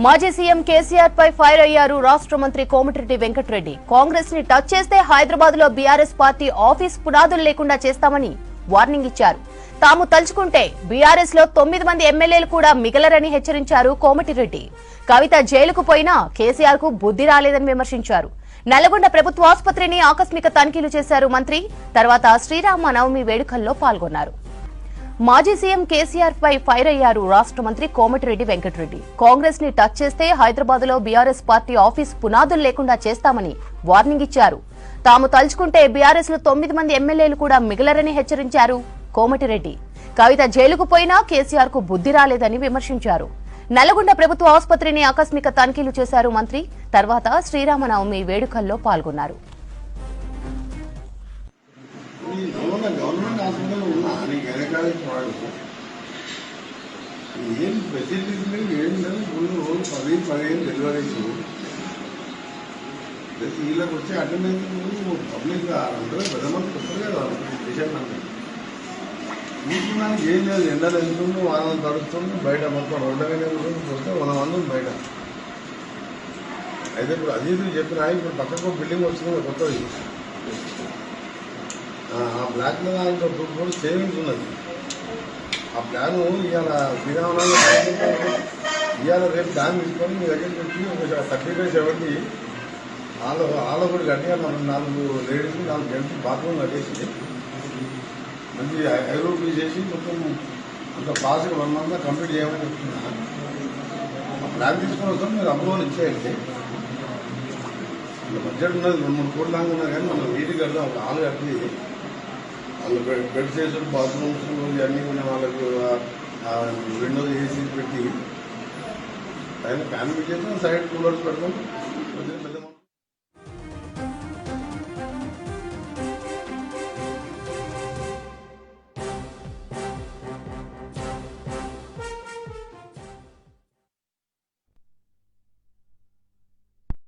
మాజీ సీఎం కేసీఆర్ పై ఫైర్ అయ్యారు రాష్ట్ర మంత్రి కోమటిరెడ్డి వెంకటరెడ్డి. కాంగ్రెస్ని టచ్ చేస్తే హైదరాబాద్లో బీఆర్ఎస్ పార్టీ ఆఫీస్ పునాదులు లేకుండా చేస్తామని వార్నింగ్ ఇచ్చారు. తాము తలుచుకుంటే బీఆర్ఎస్లో తొమ్మిది మంది ఎమ్మెల్యేలు కూడా మిగలరని హెచ్చరించారు కోమటిరెడ్డి. కవిత జైలుకు పోయినా కేసీఆర్కు బుద్ధి రాలేదని విమర్శించారు. నల్లగొండ ప్రభుత్వ ఆసుపత్రిని ఆకస్మిక తనిఖీలు చేశారు మంత్రి. తర్వాత శ్రీరామ నవమి వేడుకల్లో పాల్గొన్నారు. మాజీ సీఎం కేసీఆర్ పై ఫైర్ అయ్యారు రాష్ట్ర మంత్రి కోమటిరెడ్డి వెంకటరెడ్డి. కాంగ్రెస్ని టచ్ చేస్తే హైదరాబాద్లో బీఆర్ఎస్ పార్టీ ఆఫీస్ పునాదులు లేకుండా చేస్తామని వార్నింగ్ ఇచ్చారు. తాము తలుచుకుంటే బీఆర్ఎస్లో తొమ్మిది మంది ఎమ్మెల్యేలు కూడా మిగలరని హెచ్చరించారు కోమటిరెడ్డి. కవిత జైలుకు పోయినా కేసీఆర్కు బుద్ధి రాలేదని విమర్శించారు. నల్గొండ ప్రభుత్వ ఆసుపత్రిని ఆకస్మిక తనిఖీలు చేశారు మంత్రి. తర్వాత శ్రీరామనవమి వేడుకల్లో పాల్గొన్నారు. అందరూ నీ వెనకాలకి నీకు వాడు ఏం ఫెసిలిటీస్ లేవు ఏం లేవు ముందు రోజు పది పదిహేను డెలివరీస్ వీళ్ళకి వచ్చే అటెండెన్స్ పబ్లిక్ అందరూ పెద్ద మంది వస్తారు కదా పేషెంట్ అంటే చూసుకున్నానికి ఏం లేదు ఎండలు వెళ్తుంది వానలు తడుస్తుంది బయట మొత్తం రోడ్డు మీద పోతే వంద మంది బయట. అయితే ఇప్పుడు అది చెప్పిన ఇప్పుడు పక్కకు బిల్డింగ్ వచ్చింది కొత్తది. ఆ బ్లాక్ మీద ఆయనతో టూ సేవింగ్స్ ఉన్నది. ఆ ప్లాన్ ఇవాళ విధానం ఇవాళ రేపు ప్లాన్ తీసుకొని మీ దగ్గరికి వచ్చి ఒక థర్టీ ఫైవ్ వాళ్ళ వాళ్ళ కూడా కట్టిగా నాలుగు లేడీస్ నాలుగు జెంట్స్ బాత్రూమ్ కట్టేసి మంచి ఐరోపీ చేసి మొత్తం అంత పాస్గా వన్ మంత్ కంప్లీట్ చేయమని చెప్తున్నా. ఆ ప్లాన్ తీసుకొని వస్తాం మీరు అప్రూవల్ ఇచ్చేయండి. బడ్జెట్ ఉన్నది రెండు మూడు కోట్ల దాకా ఉన్నది కానీ మనం వీటికి కడదాం ఒక ఆలు కట్టి వాళ్ళు బెడ్ చేసిన బాత్రూమ్స్ ఇవన్నీ కూడా వాళ్ళకు విండోస్ ఏసీ పెట్టి పైన ఫ్యాన్ పెట్టేసి సైడ్ కూలర్స్ పెడతాం పెద్ద